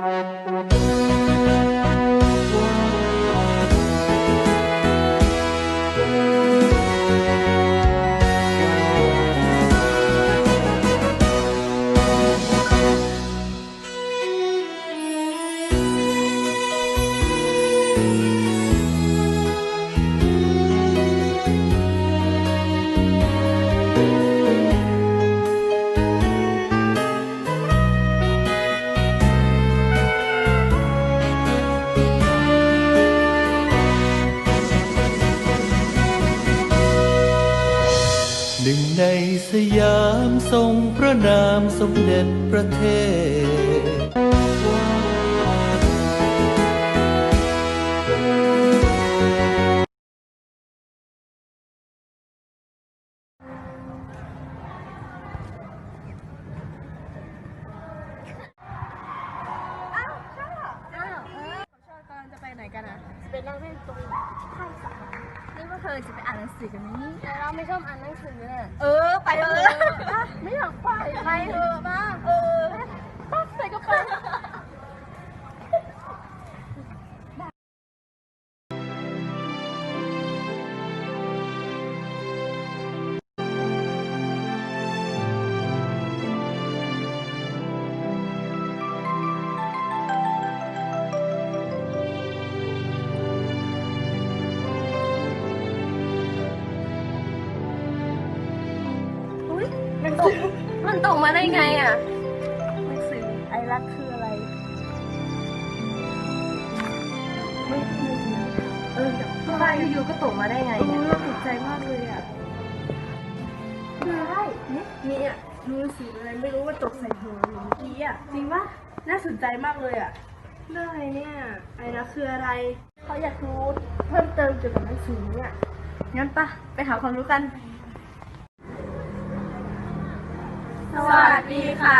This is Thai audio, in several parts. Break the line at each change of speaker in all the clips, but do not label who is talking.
Música หนึ่งในสยามทรงพระนามสมเด็จประเทศ
อ้าวเออชอบกำลังจะไปไหนกันอะ
ไปนั่งเล่นตรงข้างสระ
นี่ว่า เธอจะไปอ่านหนังสือกันไหมนี่
แต่เราไม่ชอบอ่านหนังสืออะ
เออ ไปเลย
ไม่อยากไป
ไปเถอะมาเออปั๊บใส่กระเป๋
ตกมันตกมาได้ไงอะ
หนังสือไอรักคืออะไร
ไม่ไม่เออแบบทำไมอยู่ๆก็ตกมาได้ไง
เอ
เนี่ย
อเราติดใจมากเลยอะ
ได้เนี่ย
นี่อะรู้หนังสืออะไรไม่รู้ว่าตกใส่หัวหนูเมื่อกี้อะจริงปะน่าสนใจมากเลยอะเรื่องอะไรเนี่ยไอรักคืออะไร
เขาอยากรู้เพิ่มเติมเกี่ยวกับหนังสือเนี่ย
งั้นปะไปหาความรู้กัน
สวัสดีค่ะ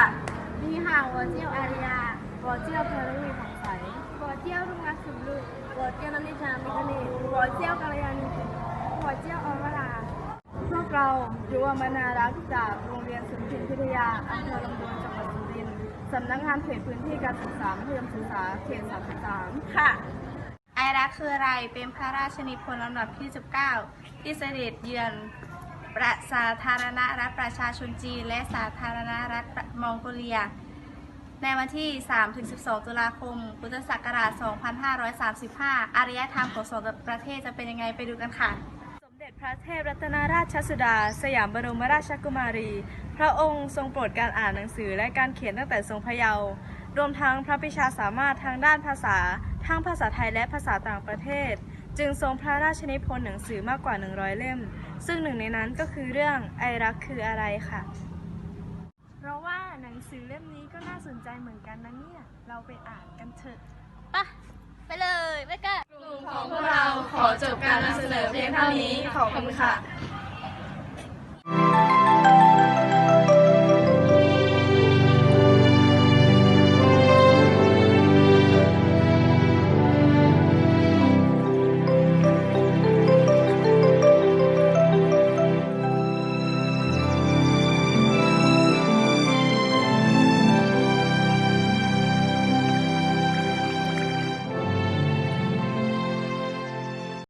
มีค่ะวอเจียวอาริยาว
อเจียวเาริมี
ผ่องใสวอเจียวรุ่งรักสุรุ่งวอเจียวนริชามิกนีวอเจียวกาลยานีวอเจียวอมราพวกเราอยู่อมนารักจากโรงเรียนสุนทรพิทยาอำเภอลำดวนจังหวัดสุรินทร์สำนักงานเขตพื้นที่การศึกษามัธยมศึกษาเขต 33
ค่ะ ไอรักคืออะไรเป็นพระราชนิพนธ์ลำดับที่ 19 ที่เสด็จเยือน ประสาธารณรัฐประชาชนจีน และสาธารณรัฐมองโกเลีย ในวันที่ 3-12 ตุลาคม พุทธศักราช 2535 อารยธรรมของสองประเทศจะเป็นยังไงไปดูกันค่ะ
สมเด็จพระเทพรัตนราชสุดา สยามบรมราชกุมารี พระองค์ทรงโปรดการอ่านหนังสือและการเขียนตั้งแต่ทรงพระเยาว์ รวมทั้งพระปิชาสามารถทางด้านภาษา ทั้งภาษาไทยและภาษาต่างประเทศ จึงทรงพระราชนิพนธ์หนังสือมากกว่า 100 เล่ม ซึ่งหนึ่งในนั้นก็คือเรื่องไอรักคืออะไรค่ะเราว่าหนังสือเล่มนี้ก็น่าสนใจเหมือนกันนะเนี่ย เราไปอ่านกันเถอะ
ปะไปเลยไปกัน
ของพวกเราขอจบการนำเสนอเพียงเท่านี้ขอบคุณค่ะ